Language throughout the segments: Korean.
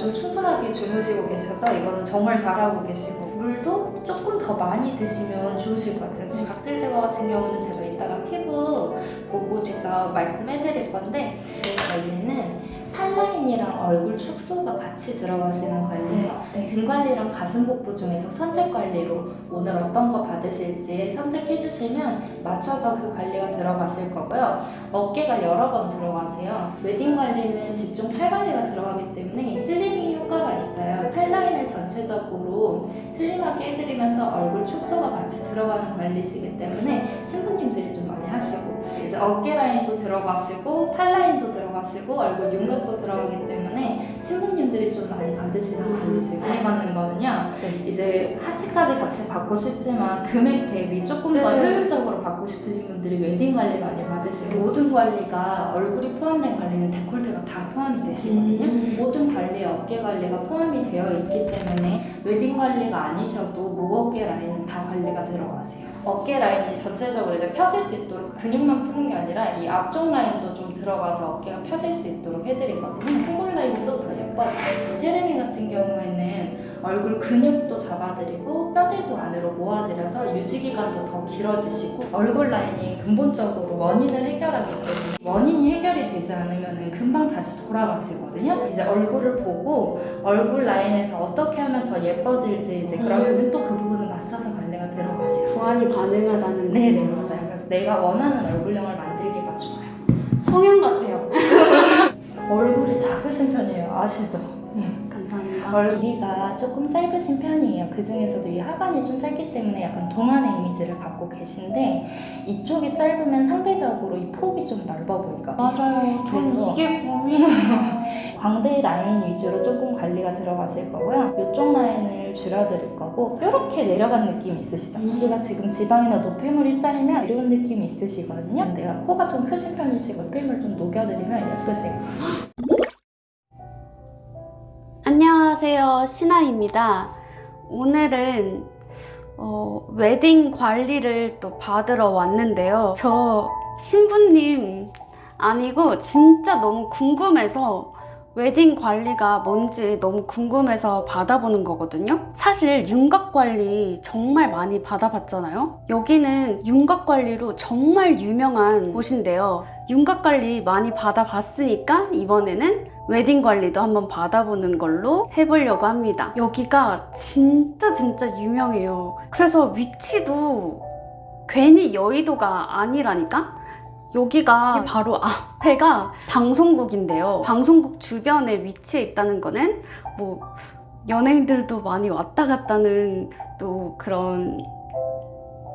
좀 충분하게 주무시고 계셔서 이거는 정말 잘하고 계시고 물도 조금 더 많이 드시면 좋으실 것 같아요. 지금 각질 제거 같은 경우는 제가 이따가 피부 보고 직접 말씀해드릴 건데 이 관리는 팔라인이랑 얼굴 축소가 같이 들어가시는 관리예요. 네. 등 관리랑 가슴 복부 중에서 선택 관리로 오늘 어떤 거 받으실지 선택해 주시면 맞춰서 그 관리가 들어가실 거고요. 어깨가 여러 번 들어가세요. 웨딩 관리는 집중 팔 관리가 들어가기 때문에 슬리밍 효과가 있어요. 팔라인을 전체적으로 슬림하게 해드리면서 얼굴 축소가 같이 들어가는 관리시기 때문에 신부님들이 좀 많이 하시고 이제 어깨 라인도 들어가시고 팔 라인도 들어가시고 얼굴 윤곽도 들어가기 때문에 신부님들이 좀 많이 받으시는 관리시고 많이 받는 거는요 이제 하치까지 같이 받고 싶지만 금액 대비 조금 더 네. 효율적으로 받고 싶으신 분들이 웨딩 관리 많이 받으시고 모든 관리가 얼굴이 포함된 관리는 데콜테가 다 포함이 되시거든요 음. 모든 관리에 어깨 관리가 포함이 되어 있기 때문에 웨딩 관리가 아니셔도 목 어깨 라인은 다 관리가 들어가세요. 어깨 라인이 전체적으로 이제 펴질 수 있도록 근육만 푸는 게 아니라 이 앞쪽 라인도 좀 들어가서 어깨가 펴질 수 있도록 해드리거든요. 코골 라인도 더 예뻐지고 테르미 같은 경우에는 얼굴 근육도 잡아드리고 뼈들도 안으로 모아드려서 유지 기간도 더 길어지시고 얼굴 라인이 근본적으로 원인을 해결하기 때문에 원인이 해결이 되지 않으면 금방 다시 돌아가시거든요. 이제 얼굴을 보고 얼굴 라인에서 어떻게 하면 더 예뻐질지 이제 그러면 또 그 부분을 맞춰서 관리 가 들어가세요. 보완이 가능하다는 네네 맞아요. 그래서 내가 원하는 얼굴형을 만들기가 좋아요. 성형 같아요. 얼굴이 작으신 편이에요. 아시죠? 감 얼굴이가 조금 짧으신 편이에요. 그 중에서도 이 하반이 좀 짧기 때문에 약간 동안의 이미지를 갖고 계신데 이쪽이 짧으면 상대적으로 이 폭이 좀 넓어 보이거든요. 맞아요. 그래서- 저는 이게 고민. 광대 라인 위주로 조금 관리가 들어가실 거고요. 이쪽 라인을 줄여드릴 거고 이렇게 내려간 느낌이 있으시죠? 음. 여기가 지금 지방이나 노폐물이 쌓이면 이런 느낌이 있으시거든요. 내가 코가 좀 크신 편이시고 노폐물 좀 녹여드리면 예쁘세요. 안녕하세요. 신아입니다. 오늘은 어, 웨딩 관리를 또 받으러 왔는데요. 저 신부님 아니고 진짜 너무 궁금해서 웨딩 관리가 뭔지 너무 궁금해서 받아보는 거거든요. 사실 윤곽 관리 정말 많이 받아봤잖아요. 여기는 윤곽 관리로 정말 유명한 곳인데요. 윤곽 관리 많이 받아봤으니까 이번에는 웨딩 관리도 한번 받아보는 걸로 해보려고 합니다. 여기가 진짜 진짜 유명해요. 그래서 위치도 괜히 여의도가 아니라니까? 여기가 바로 앞에가 방송국인데요. 방송국 주변에 위치해 있다는 거는 뭐 연예인들도 많이 왔다 갔다는 또 그런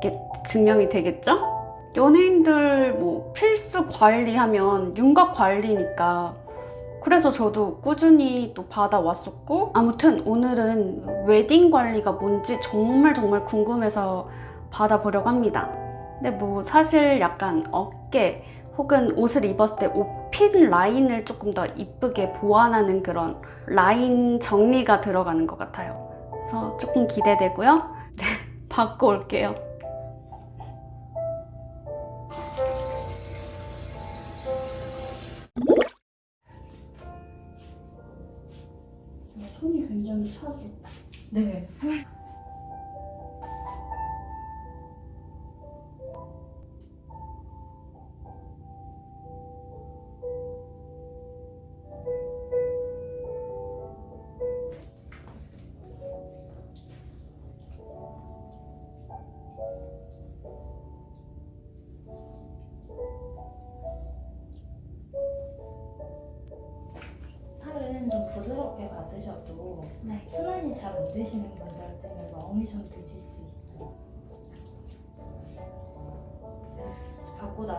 게 증명이 되겠죠? 연예인들 뭐 필수 관리하면 윤곽 관리니까 그래서 저도 꾸준히 또 받아왔었고 아무튼 오늘은 웨딩 관리가 뭔지 정말 정말 궁금해서 받아보려고 합니다. 근데 뭐 사실 약간 어 깨 혹은 옷을 입었을 때 옷핀 라인을 조금 더 이쁘게 보완하는 그런 라인 정리가 들어가는 것 같아요. 그래서 조금 기대되고요. 네, 받고 올게요. 손이 굉장히 차죠. 네.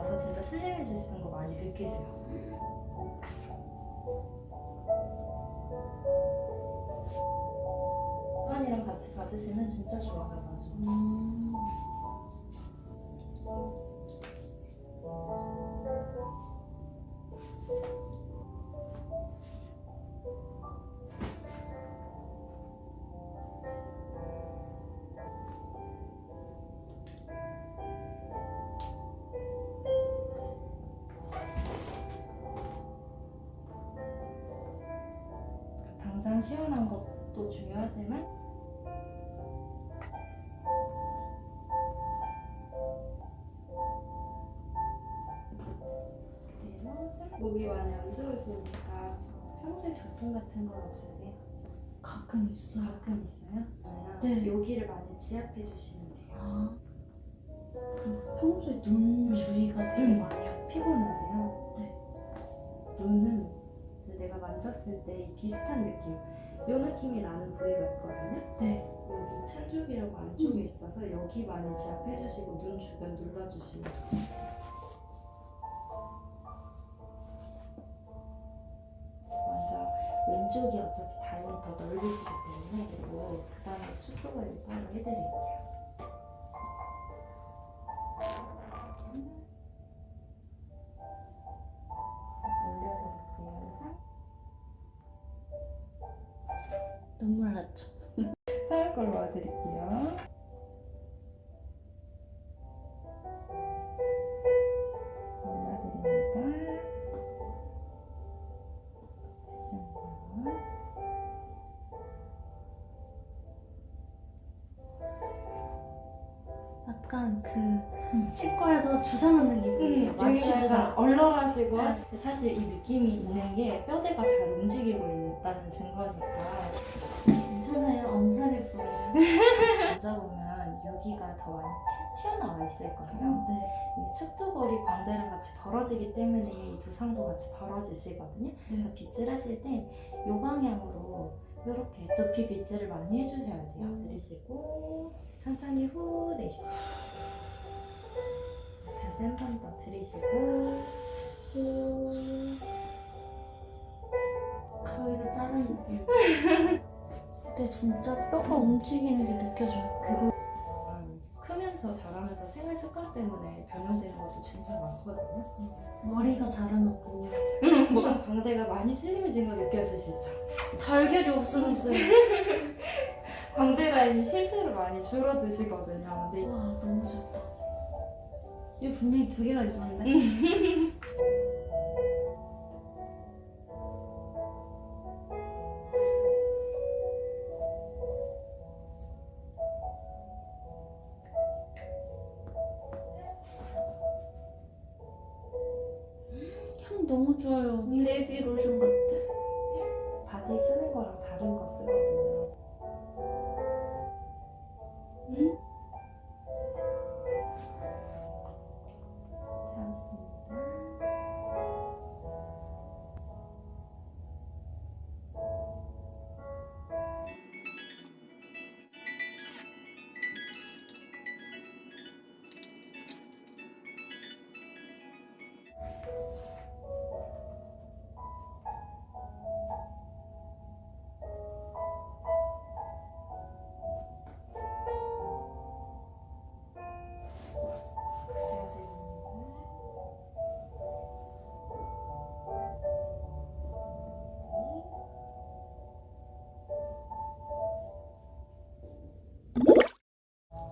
나서 진짜 슬림해지시는 거 많이 느끼세요. 순환이랑 같이 받으시면 진짜 좋아가지고. 당 가장 시원한 것도 중요하지만 목이 많이 안 좋으시니까 평소에 두통 같은 건 없으세요? 가끔 있어요. 가끔 있어요? 그러면 네. 여기를 많이 지압해 주시면 돼요. 아, 평소에 눈 주위가 되게 음. 많아요. 피곤하세요? 만졌을 때 비슷한 느낌, 이 느낌이 나는 부위가 있거든요. 네. 여기 찰쪽이라고 안쪽에 있어서 여기 많이 지압해주시고 눈 주변 눌러주시면 돼요. 먼저 왼쪽이 어차피 다리이 더 넓으시기 때문에 그리고 그 다음에 축소 관리 따로 해드릴게요. 눈물 났죠. 사을 걸로 와드릴게요. 올라드립니다. 다시 한 번. 약간 그 음. 치과에서 주사 맞는 기분 얼얼하시고 네. 사실 이 느낌이 있는 게 뼈대가 잘 움직이고 있다는 증거니까 괜찮아요. 엄살일 뿐. 만져보면 여기가 더 많이 치- 튀어나와 있을 거예요. 네. 이 척두거리 광대랑 같이 벌어지기 때문에 이 두상도 같이 벌어지시거든요. 그래서 네. 빗질 하실 때 이 방향으로 이렇게 두피 빗질을 많이 해주셔야 돼요. 음. 들이쉬고 천천히 후 내쉬세요. 다시 한 번 더 들이쉬고 후 가위로 자르는 느낌. 근데 진짜 뼈가 움직이는 게 느껴져요. 그거 크면서 자라면서 생활 습관 때문에 변형되는 것도 진짜 많거든요. 머리가 자라났군요. 뭔가 광대가 많이 슬림해진 거 느껴지시죠? 달걀이 없어졌어요. 광대 라인이 실제로 많이 줄어드시거든요. 근데 와 너무 좋다. 이거 분명히 두 개가 있었는데.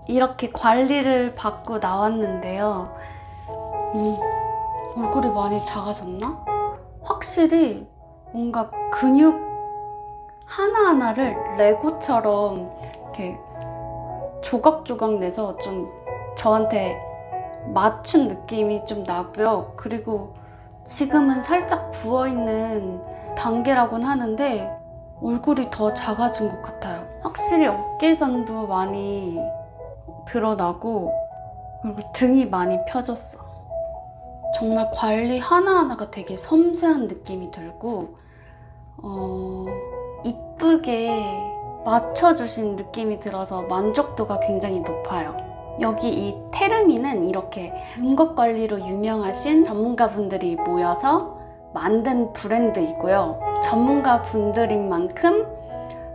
이렇게 관리를 받고 나왔는데요. 음, 얼굴이 많이 작아졌나? 확실히 뭔가 근육 하나하나를 레고처럼 이렇게 조각조각 내서 좀 저한테 맞춘 느낌이 좀 나고요. 그리고 지금은 살짝 부어있는 단계라곤 하는데 얼굴이 더 작아진 것 같아요. 확실히 어깨선도 많이 드러나고 그리고 등이 많이 펴졌어. 정말 관리 하나하나가 되게 섬세한 느낌이 들고 어, 이쁘게 맞춰주신 느낌이 들어서 만족도가 굉장히 높아요. 여기 이 테르미는 이렇게 윤곽 관리로 유명하신 전문가분들이 모여서 만든 브랜드이고요. 전문가 분들인 만큼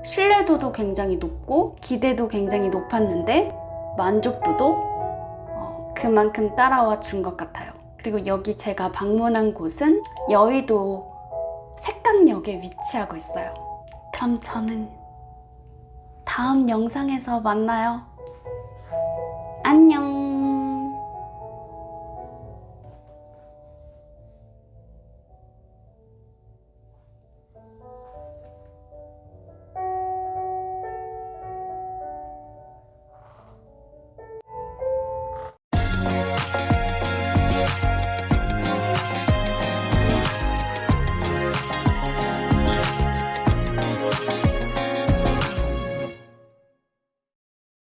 신뢰도도 굉장히 높고 기대도 굉장히 높았는데 만족도도 어, 그만큼 따라와 준 것 같아요. 그리고 여기 제가 방문한 곳은 여의도 색강역에 위치하고 있어요. 그럼 저는 다음 영상에서 만나요. 안녕!